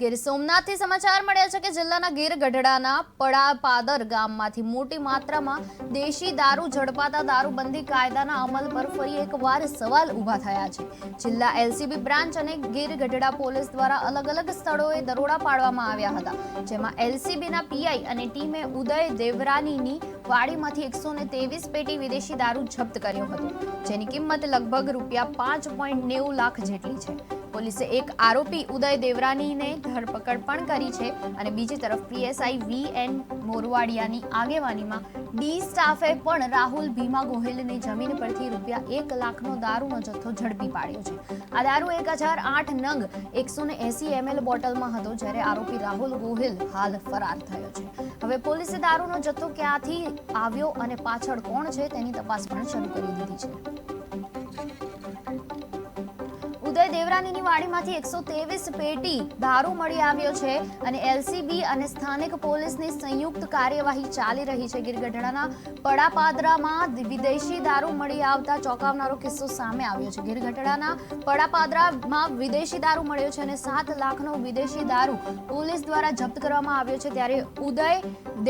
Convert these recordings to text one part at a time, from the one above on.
ગીર સોમનાથથી સમાચાર મળ્યા છે કે જિલ્લાના ગીર ગઢડાના પડાપાદર ગામમાંથી મોટી માત્રામાં દેશી દારૂ ઝડપાતા દારૂબંધી કાયદાના અમલ પર ફરી એકવાર સવાલ ઊભા થયા છે. જિલ્લા એલસીબી બ્રાન્ચ અને ગીર ગઢડા પોલીસ દ્વારા અલગ અલગ સ્થળોએ દરોડા પાડવામાં આવ્યા હતા, જેમાં એલસીબીના પીઆઈ અને ટીમે ઉદય દેવરાનીની વાડીમાંથી એકસો ને ત્રેવીસ પેટી વિદેશી દારૂ જપ્ત કર્યો હતો, જેની કિંમત લગભગ રૂપિયા પાંચ પોઈન્ટ નેવું લાખ જેટલી છે. પોલીસે એક આરોપી ઉદય દેવરાનીને ધરપકડ પણ કરી છે અને બીજી તરફ પીએસઆઈ વી એન મોરવાડિયાની આગેવાનીમાં ડી સ્ટાફે પણ રાહુલ ભીમા ગોહિલની જમીન પરથી રૂપિયા એક લાખનો દારૂનો જથ્થો ઝડપી પાડ્યો છે. આ દારૂ એક હજાર આઠ નંગ એકસો ને એસી એમએલ બોટલમાં હતો જ્યારે આરોપી રાહુલ ગોહિલ હાલ ફરાર થયો છે. હવે પોલીસે દારૂનો જથ્થો ક્યાંથી આવ્યો અને પાછળ કોણ છે તેની તપાસ પણ શરૂ કરી દીધી છે. ઉદય દેવરાનીની વાડીમાંથી એકસો ત્રેવીસ પેટી દારૂ મળી આવ્યો છે અને એલસીબી અને સ્થાનિક પોલીસની સંયુક્ત કાર્યવાહી ચાલી રહી છે. ગીરગઢડાના પડાપાદરામાં વિદેશી દારૂ મળી આવતા ચોંકાવનારો કિસ્સો સામે આવ્યો છે. ગીરગઢડાના પડાપાદરામાં વિદેશી દારૂ મળ્યો છે અને સાત લાખનો વિદેશી દારૂ પોલીસ દ્વારા જપ્ત કરવામાં આવ્યો છે. ત્યારે ઉદય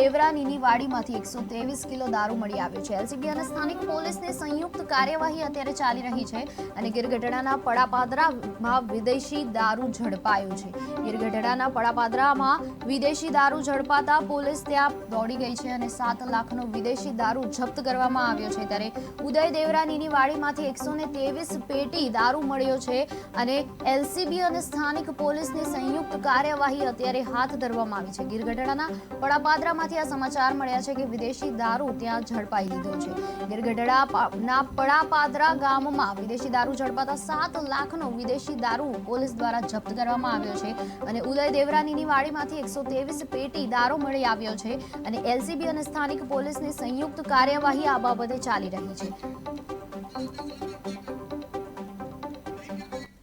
દેવરાનીની વાડીમાંથી એકસો ત્રેવીસ કિલો દારૂ મળી આવ્યો છે. એલસીબી અને સ્થાનિક પોલીસની સંયુક્ત કાર્યવાહી અત્યારે ચાલી રહી છે અને ગીરગઢડાના પડાપાદરામાં વિદેશી દારૂ ઝડપાયો છે. ગીરગઢડાના પડાપાદરામાં વિદેશી દારૂ ઝડપાતા પોલીસ ત્યાં દોડી ગઈ છે અને સાત લાખનો વિદેશી દારૂ જપ્ત કરવામાં આવ્યો છે. ત્યારે ઉદય દેવરાનીની વાડીમાંથી એકસો પેટી દારૂ મળ્યો છે અને એલસીબી અને સ્થાનિક પોલીસની સંયુક્ત કાર્યવાહી અત્યારે હાથ ધરવામાં આવી છે. ગીરગઢડાના પડાપાદરામાંથી આ સમાચાર મળ્યા છે કે વિદેશી દારૂ ત્યાં ઝડપાઈ લીધો છે. ગીરગઢડાના પડાપાદરા ગામમાં વિદેશી દારૂ ઝડપાતા સાત લાખનો વિદેશી દારૂ પોલીસ દ્વારા જપ્ત કરવામાં આવ્યો છે અને ઉદય દેવરાનીની વાડીમાંથી એકસો પેટી દારૂ મળી આવ્યો છે અને એલસીબી અને સ્થાનિક પોલીસની સંયુક્ત કાર્યવાહી આ બાબતે ચાલી રહી છે.